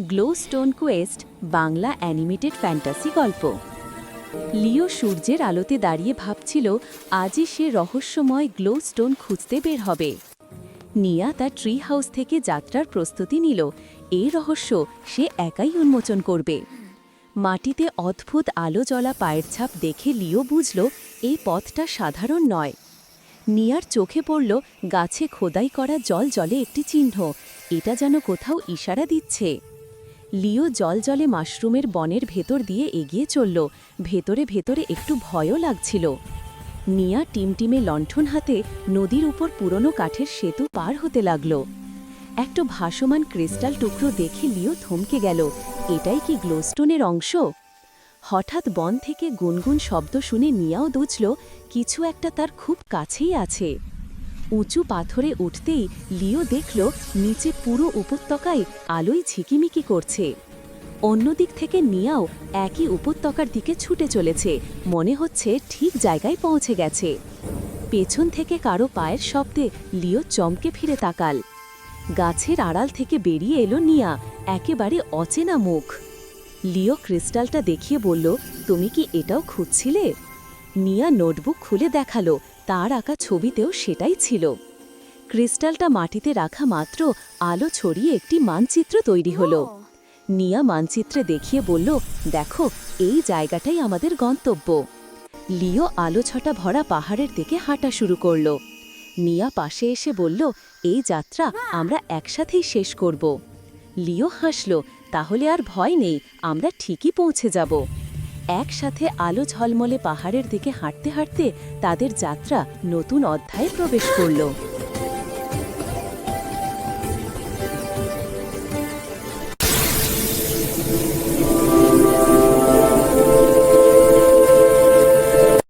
Glow stone quest Bangla animated fantasy গল্প। Leo সূর্যের আলোতে দাঁড়িয়ে ভাবছিল, আজই সে রহস্যময় গ্লো স্টোন খুঁজতে বের হবে। নিয়া তার ট্রি হাউস থেকে যাত্রার প্রস্তুতি নিল। এই রহস্য সে একাই উন্মোচন করবে। মাটিতে অদ্ভুত আলো জ্বলা পায়ের ছাপ দেখে লিও বুঝল এই পথটা সাধারণ নয়। নিয়ার চোখে পড়ল, গাছে খোদাই করা জল জলে একটি চিহ্ন। এটা যেন কোথাও ইশারা দিচ্ছে। লিও জল জলে মাশরুমের বনের ভেতর দিয়ে এগিয়ে চলল। ভেতরে ভেতরে একটু ভয়ও লাগছিল। নিয়া টিমটিমে লণ্ঠন হাতে নদীর উপর পুরনো কাঠের সেতু পার হতে লাগল। একটা ভাসমান ক্রিস্টাল টুকরো দেখে লিও থমকে গেল। এটাই কি গ্লোস্টোনের অংশ? হঠাৎ বন থেকে গুনগুন শব্দ শুনে নিয়াও দুচল, কিছু একটা তার খুব কাছেই আছে। উঁচু পাথরে উঠতেই লিও দেখল নিচে পুরো উপত্যকায় আলোয় ঝিকিমিকি করছে। অন্যদিক থেকে নিয়াও একই উপত্যকার দিকে ছুটে চলেছে। মনে হচ্ছে ঠিক জায়গায় পৌঁছে গেছে। পেছন থেকে কারও পায়ের শব্দে লিও চমকে ফিরে তাকাল। গাছের আড়াল থেকে বেরিয়ে এলো নিয়া, একেবারে অচেনা মুখ। লিও ক্রিস্টালটা দেখিয়ে বলল, তুমি কি এটাও খুঁজছিলে? নিয়া নোটবুক খুলে দেখাল। তার আঁকা ছবিতেও সেটাই ছিল। ক্রিস্টালটা মাটিতে রাখা মাত্র আলো ছড়িয়ে একটি মানচিত্র তৈরি হলো। নিয়া মানচিত্রে দেখিয়ে বলল দেখো এই জায়গাটাই আমাদের গন্তব্য। লিও আলো ছটা ভরা পাহাড়ের দিকে হাঁটা শুরু করল। নিয়া পাশে এসে বলল এই যাত্রা আমরা একসাথেই শেষ করব। লিও হাসল তাহলে আর ভয় নেই আমরা ঠিকই পৌঁছে যাব। একসাথে আলো ঝলমলে পাহাড়ের দিকে হাঁটতে হাঁটতে তাদের যাত্রা নতুন অধ্যায়ে প্রবেশ করল।